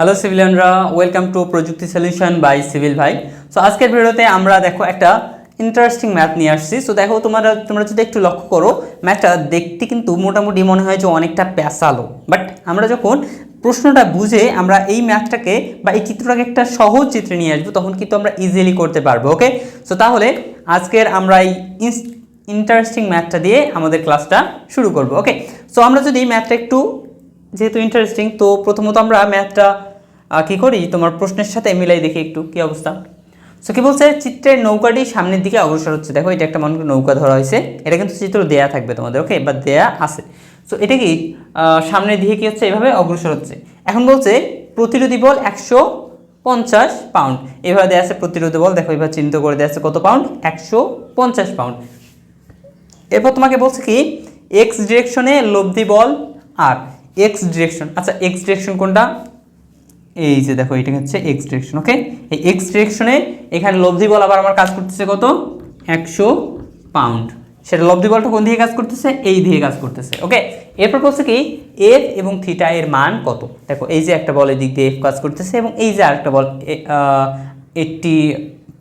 Hello সিভিলিয়ানরা welcome to Projukti solution by civil Bhai so আজকের ভিডিওতে আমরা দেখো একটা ইন্টারেস্টিং ম্যাথ নিয়ে আসছি। সো দেখো, তোমরা তোমরা যদি একটু লক্ষ্য করো ম্যাথটা দেখতে কিন্তু মোটামুটি মনে হয় যে অনেকটা প্যাসালো বাট আমরা যখন প্রশ্নটা বুঝে আমরা এই ম্যাথটাকে বা এই চিত্রটাকে একটা সহজ চিত্রে নিয়ে আসব, তখন কিন্তু আমরা ইজিলি করতে পারব ওকে সো তাহলে আজকের আমরা এই ইন্টারেস্টিং ম্যাথটা দিয়ে আমাদের ক্লাসটা শুরু করব ওকে সো আমরা যদি ম্যাথটা একটু যেহেতু ইন্টারেস্টিং তো প্রথমত আমরা ম্যাথটা কী করি? তোমার প্রশ্নের সাথে মিলাই দেখি একটু, কী অবস্থা? সো কী বলছে? চিত্রের নৌকাটি সামনের দিকে অগ্রসর হচ্ছে। দেখো, এটা একটা মনে নৌকা ধরা হয়েছে। এটা কিন্তু চিত্র দেয়া থাকবে তোমাদের ওকে বা দেয়া আছে। সো এটা কি সামনের দিকে কী হচ্ছে? এভাবে অগ্রসর হচ্ছে। এখন বলছে, প্রতিরোধী বল একশো পঞ্চাশ পাউন্ড এভাবে দেওয়া আছে প্রতিরোধী বল। দেখো, এভাবে চিহ্নিত করে দেওয়া আছে কত পাউন্ড একশো পঞ্চাশ পাউন্ড এরপর তোমাকে বলছে কি এক্স ডিরেকশনে লব্ধি বল আর এক্স ডিরেকশন আচ্ছা এক্স ডিরেকশন কোনটা? এই যে দেখো এটা হচ্ছে এক্স ডিরেকশন ওকে এই এক্স ডিরেকশনে এখানে লব্ধি বল আবার আমার কাজ করতেছে কত? একশো পাউন্ড সেটা লব্ধি বলটা কোন দিকে কাজ করতেছে? এই দিকে কাজ করতেছে ওকে এরপর বলছে কি এফ এবং থিটা এর মান কত? দেখো, এই যে একটা বল দিক দিয়ে এফ কাজ করতেছে এবং এই যে আরেকটা বল এইটটি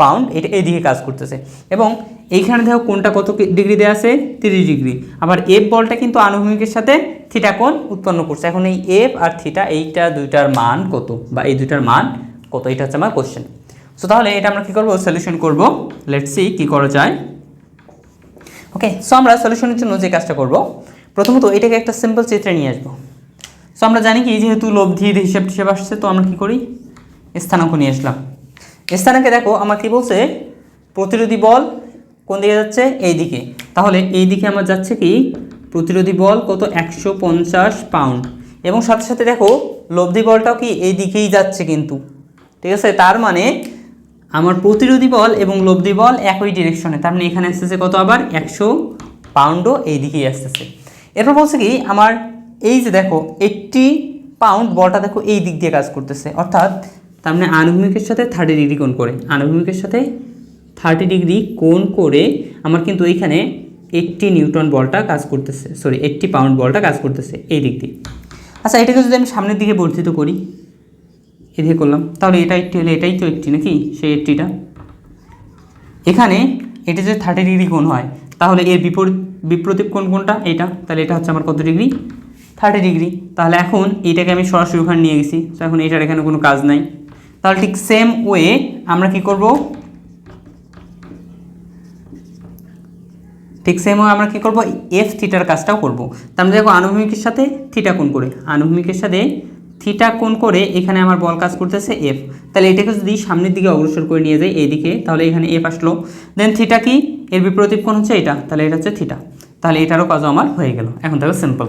পাউন্ড এটা এদিকে কাজ করতেছে। এবং এইখানে দেখো কোনটা কত ডিগ্রি দেওয়া আছে? তিরিশ ডিগ্রি আবার এফ বলটা কিন্তু আনুভূমিকের সাথে থিটা কোণ উৎপন্ন করছে। এখন এই এফ আর থিটা এইটা দুইটার মান কত? বা এই দুইটার মান কত? এটা হচ্ছে আমার কোশ্চেন সো তাহলে এটা আমরা কী করব? সলিউশন করব। লেটস সি কী করা যায়। ওকে সো আমরা সলিউশনের জন্য যে কাজটা করব, প্রথমত এটাকে একটা সিম্পল চিত্রে নিয়ে আসব। সো আমরা জানি কি, যেহেতু লব্ধির হিসেব হিসেব আসছে, তো আমরা কী করি? স্থানাঙ্ক নিয়ে আসলাম। স্থানাঙ্কে দেখো, আমার কি বলছে? প্রতিরোধী বল কোন দিকে যাচ্ছে? এই দিকে। তাহলে এই দিকে আমার যাচ্ছে কি? প্রতিরোধী বল কত? একশো পঞ্চাশ পাউন্ড এবং সাথে সাথে দেখো, লব্ধি বলটাও কি এই দিকেই যাচ্ছে কিন্তু। ঠিক আছে? তার মানে আমার প্রতিরোধী বল এবং লব্ধি বল একই ডিরেকশনে তার মানে এখানে আসতেছে কত আবার? একশো পাউন্ডও এই দিকেই আসতেছে। এরপর বলছে কি, আমার এই যে দেখো এইটটি পাউন্ড বলটা দেখো এই দিক দিয়ে কাজ করতেছে। অর্থাৎ তার মানে আনুভূমিকের সাথে থার্টি ডিগ্রি কোণ করে। আনুভূমিকের সাথে থার্টি ডিগ্রি কোণ করে আমার কিন্তু এইখানে এইটটি নিউটন বলটা কাজ করতেছে। সরি এইটটি পাউন্ড বলটা কাজ করতেছে এই দিক দিয়ে। আচ্ছা এটাকে যদি আমি সামনের দিকে বর্ধিত করি, এদিকে করলাম, তাহলে এটা এইটটি হলে এটাই তো এইটটি নাকি, সেই এইটটিটা এখানে এটা যদি থার্টি ডিগ্রি কোণ হয়, তাহলে এর বিপরীত বিপ্রতীপ কোণ কোনটা এটা তাহলে এটা হচ্ছে আমার কত ডিগ্রি? Thirty degree. তাহলে এখন এইটাকে আমি সরাসরি ওখানে নিয়ে গেছি। তো এখন এটার এখানে কোনো কাজ নাই। তাহলে ঠিক সেম ওয়ে আমরা কি করব? ঠিক সেম আমরা কি করব? এফ থিটার কাজটাও করব। মানে দেখো আনুভূমিকের সাথে থিটা কোণ করে। আনুভূমিকের সাথে থিটা কোণ করে এখানে আমার বল কাজ করতেছে এফ তাহলে এটাকে যদি সামনের দিকে অগ্রসর করে নিয়ে যাই এইদিকে, তাহলে এখানে এফ আসলো। দেন থিটা কি? এর বিপরীত কোণ হচ্ছে এটা। তাহলে এটা হচ্ছে থিটা তাহলে এটারও কাজও আমার হয়ে গেল। এখন দেখো সিম্পল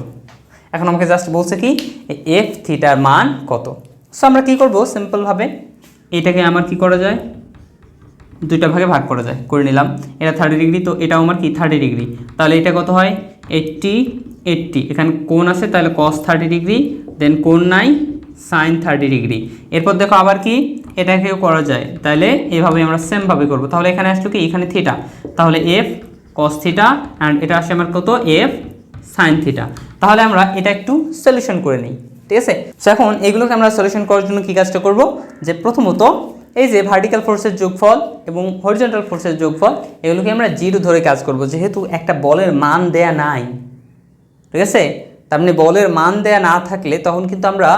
এখন আমাকে জাস্ট বলছে কি এফ থিটার মান কত? সো আমরা কী করব? সিম্পলভাবে এটাকে আমার কি করা যায়? দুইটা ভাগে ভাগ করা যায়, করে নিলাম। এটা থার্টি ডিগ্রি তো এটাও আমার কি? থার্টি ডিগ্রি তাহলে এটা কত হয়? এইট্টি এইট্টি এখানে কোন আছে, তাহলে কস থার্টি ডিগ্রি দেন কোন নাই সাইন থার্টি ডিগ্রি এরপর দেখো আবার কি? এটাকেও করা যায়। তাহলে এভাবে আমরা সেমভাবে করব। তাহলে এখানে আসলো কি? এখানে থিটা তাহলে এফ কস থিটা অ্যান্ড এটা আসে আমার কত? এফ সাইন থিটা তাহলে আমরা এটা একটু সলিউশন করে নিই। ঠিক আছে? এখন এগুলোকে আমরা সলিউশন করার জন্য কী কাজটা করব? যে প্রথমত এই যে ভার্টিক্যাল ফোর্সের যোগফল এবং হরিজন্টাল ফোর্সের যোগফল, এগুলোকে আমরা জিরো ধরে কাজ করব। যেহেতু একটা বলের মান দেয়া নাই, ঠিক আছে? তার মানে বলের মান দেয়া না থাকলে তখন কিন্তু আমরা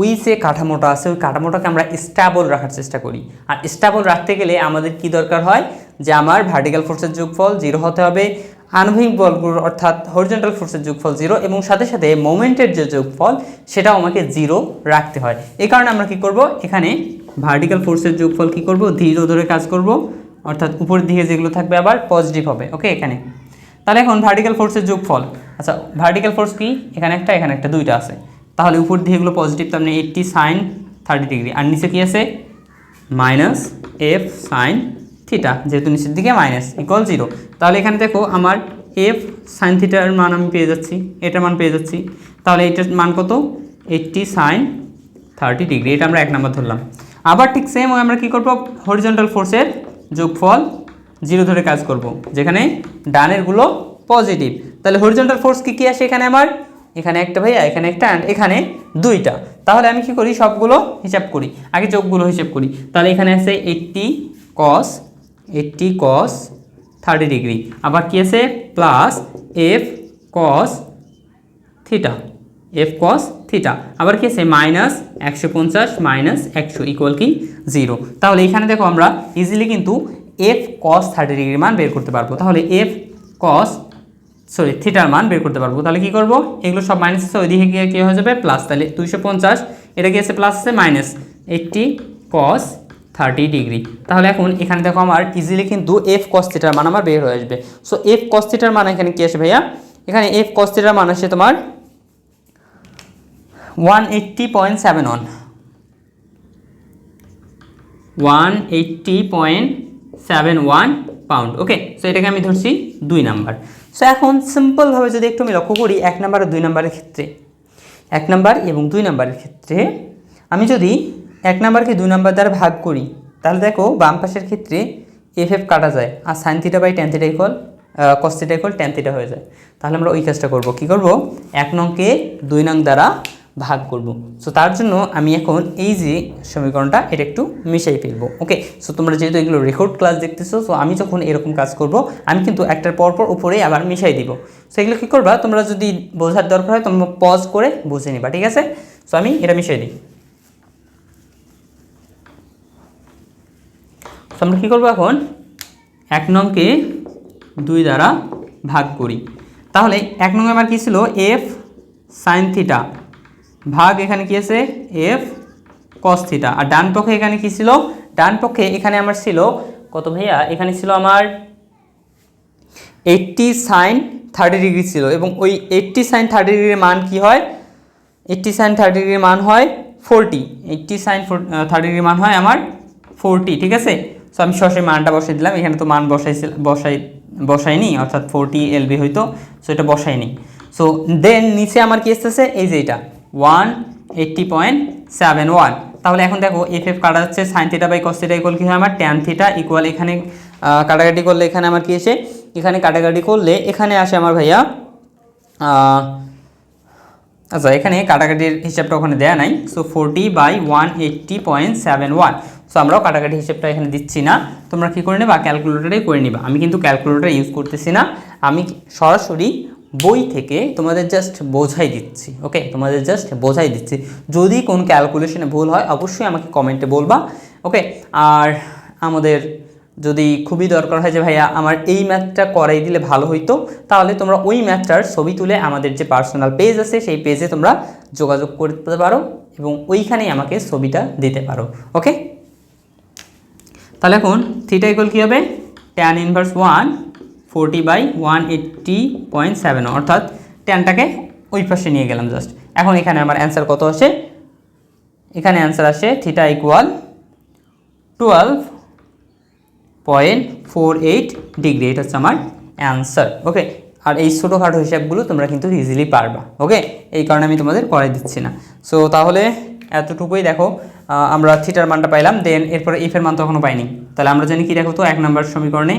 ওই যে কাঠামোটা আছে, ওই কাঠামোটাকে আমরা স্ট্যাবল রাখার চেষ্টা করি। আর স্ট্যাবল রাখতে গেলে আমাদের কি দরকার হয়? যে আমার ভার্টিক্যাল ফোর্সের যোগফল জিরো হতে হবে আনুভূমিক বলগুলোর অর্থাৎ হরিজন্টাল ফোর্সের যোগফল জিরো এবং সাথে সাথে মোমেন্টের যে যোগফল, সেটাও আমাকে জিরো রাখতে হয়। এই কারণে আমরা কি করব? এখানে ভার্টিক্যাল ফোর্সের যোগফল কি করব? জিরো ধরে কাজ করব। অর্থাৎ উপরের দিকে যেগুলো থাকবে আবার পজিটিভ হবে ওকে এখানে। তাহলে এখন ভার্টিক্যাল ফোর্সের যোগফল। আচ্ছা ভার্টিক্যাল ফোর্স কি? এখানে একটা এখানে একটা, দুইটা আছে। তাহলে উপর দিয়ে এগুলো পজিটিভ তার মানে এইটটি সাইন থার্টি ডিগ্রি আর নিচে কি আছে? মাইনাস এফ সাইন থিটা যেহেতু নিচের দিকে মাইনাস ইকুয়াল জিরো তাহলে এখানে দেখো, আমার এফ সাইন থিটার মান আমি পেয়ে যাচ্ছি। এটার মান পেয়ে যাচ্ছি। তাহলে এটার মান কত? এইটটি সাইন থার্টি ডিগ্রি এটা আমরা এক নাম্বার ধরলাম। আবার ঠিক সেম আমরা কী করব? হরিজন্টাল ফোর্সের যোগফল জিরো ধরে কাজ করব, যেখানে ডানেরগুলো পজিটিভ তাহলে হরিজন্টাল ফোর্স কি, কী আসে এখানে আমার? এখানে একটা ভাইয়া, এখানে একটা অ্যান্ড এখানে দুইটা। তাহলে আমি কি করি? সবগুলো হিসাব করি। আগে যোগগুলো হিসাব করি। তাহলে এখানে আছে eighty cos eighty cos thirty degree আবার কি আছে? Plus F cos theta F cos theta আবার কি আছে? মাইনাস একশো পঞ্চাশ মাইনাস একশো ইকুয়াল কি? জিরো তাহলে এখানে দেখো আমরা ইজিলি কিন্তু এফ কস থার্টি ডিগ্রির মান বের করতে পারব। তাহলে এফ কস সরি থিটার মান বের করতে পারব। তাহলে কি করব? এগুলো সব মাইনাস আছে, ওইদিকে গিয়ে কী হয়ে যাবে? প্লাস তাহলে দুইশো পঞ্চাশ, এটা কি আছে? প্লাস আছে minus eighty cos thirty degree তাহলে এখন এখানে দেখো আমার ইজিলি কিন্তু এফ কস থিটার মান আমার বের হয়ে আসবে। সো এফ কস থিটার মান এখানে কি আসে ভাইয়া? এখানে এফ কস থিটার মান আসে তোমার one eighty point seven one one eighty point seven one pound okay so এটাকে আমি ধরছি দুই নাম্বার। সো এখন সিম্পলভাবে যদি একটু আমি লক্ষ্য করি, এক নাম্বার আর দুই নাম্বারের ক্ষেত্রে। এক নাম্বার এবং দুই নাম্বারের ক্ষেত্রে আমি যদি এক নাম্বারকে দুই নাম্বার দ্বারা ভাগ করি, তাহলে দেখো বাম পাশের ক্ষেত্রে এফ এফ কাটা যায় আর sine theta by tan theta equal cos theta হয়ে যায়। তাহলে আমরা ওই কাজটা করব। কি করব? এক নংকে দুই নং দ্বারা ভাগ করব। সো তার জন্য আমি এখন এই যে সমীকরণটা এটা একটু মিশাই ফেলব। ওকে সো তোমরা যেহেতু এগুলো রেকর্ড ক্লাস দেখতেছো সো আমি যখন এরকম কাজ করব, আমি কিন্তু একটার পরপর উপরে আবার মিশাই দিব। সো এগুলো কী করবা? তোমরা যদি বোঝার দরকার হয়, তোমরা পজ করে বুঝে নিবা, ঠিক আছে? সো আমি এটা মিশাই দিই। তো আমরা কী করব এখন? এক নংকে দুই দ্বারা ভাগ করি। তাহলে এক নং আমার কী ছিল? এফ সাইন থিটা ভাগ এখানে কি আছে? এফ কস থিটা আর ডান পক্ষে এখানে কি ছিল? ডান পক্ষে এখানে আমার ছিল কত ভাইয়া? এখানে ছিল আমার এইট্টি সাইন থার্টি ডিগ্রি ছিল এবং ওই এইট্টি সাইন থার্টি ডিগ্রির মান কি হয়? এইট্টি সাইন থার্টি ডিগ্রির মান হয় ফোরটি এইট্টি সাইন থার্টি ডিগ্রির মান হয় আমার ফোরটি ঠিক আছে? সো আমি সরাসরি মানটা বসাই দিলাম। এখানে তো মান বসাইছিল বসাই, বসাইনি, অর্থাৎ ফোরটি এলবি হয়তো সো এটা বসাইনি। সো দেন নিচে আমার কি আসতেছে? এই যে এটা। One eighty point seven one তাহলে এখন দেখো এফ এফ কাটা যাচ্ছে sine theta by cos theta equal কি হয় আমার? ট্যান থিটা ইকুয়াল এখানে কাটাকাটি করলে এখানে আমার কী এসে? এখানে কাটাকাটি করলে এখানে আসে আমার ভাইয়া আচ্ছা এখানে কাটাকাটির হিসাবটা ওখানে দেয়া নাই। So forty by one eighty point seven one so আমরাও কাটাকাটি হিসাবটা এখানে দিচ্ছি না। তোমরা কী করে নেবা? ক্যালকুলেটারে করে নিবা। আমি কিন্তু ক্যালকুলেটার ইউজ করতেছি না। আমি সরাসরি বই থেকে তোমাদের জাস্ট বোঝাই দিচ্ছি ওকে তোমাদের জাস্ট বোঝাই দিচ্ছি। যদি কোন ক্যালকুলেশনে ভুল হয়, অবশ্যই আমাকে কমেন্টে বলবা ওকে আর আমাদের যদি খুবই দরকার হয় যে, ভাইয়া, আমার এই ম্যাথটা করাই দিলে ভালো হইতো, তাহলে তোমরা ওই ম্যাথটার ছবি তুলে আমাদের যে পার্সোনাল পেজ আছে, সেই পেজে তোমরা যোগাযোগ করতে পারো এবং ওইখানেই আমাকে ছবিটা দিতে পারো ওকে তাহলে এখন থিটা ইকুয়াল কী হবে? Tan inverse one forty by one eighty point seven অর্থাৎ ট্যানটাকে ওই পাশে নিয়ে গেলাম জাস্ট। এখন এখানে আমার অ্যান্সার কত আসে? এখানে অ্যান্সার আসে theta equal twelve point four eight degree. এটা হচ্ছে আমার অ্যান্সার, ওকে? আর এই ছোটোখাটো হিসাবগুলো তোমরা কিন্তু ইজিলি পারবা, ওকে? এই কারণে আমি তোমাদের করাই দিচ্ছি না। সো তাহলে এতটুকুই দেখো আমরা থিটার মানটা পাইলাম, দেন এরপরে এফের মান তো এখনও পাইনি। তাহলে আমরা জানি কি দেখো তো? এক নম্বর সমীকরণে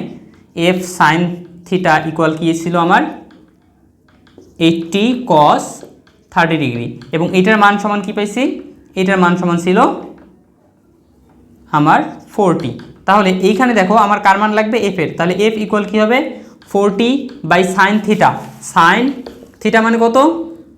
এফ সাইন থিটা ইকুয়াল কি ছিল আমার? এইটটি কস থার্টি ডিগ্রি এবং এটার মান সমান কি পাইছি? এটার মান সমান ছিল আমার ফোরটি তাহলে এইখানে দেখো আমার কার মান লাগবে? এফ এর। তাহলে এফ ইকুয়াল কী হবে? Forty by sine theta sine theta মানে কত?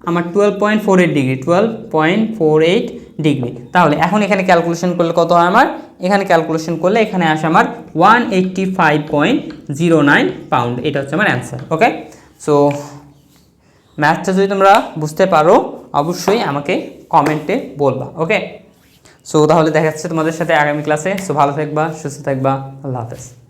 আমার twelve point four eight degree twelve point four eight degree তাহলে এখন এখানে ক্যালকুলেশন করলে কত হয় আমার? এখানে ক্যালকুলেশন করলে এখানে আসে আমার one eighty five point zero nine pound এটা হচ্ছে আমার অ্যান্সার ওকে সো ম্যাথটা যদি তোমরা বুঝতে পারো, অবশ্যই আমাকে কমেন্টে বলবা ওকে সো তাহলে দেখা যাচ্ছে তোমাদের সাথে আগামী ক্লাসে সো ভালো থাকবা, সুস্থ থাকবা, আল্লাহ হাফেজ।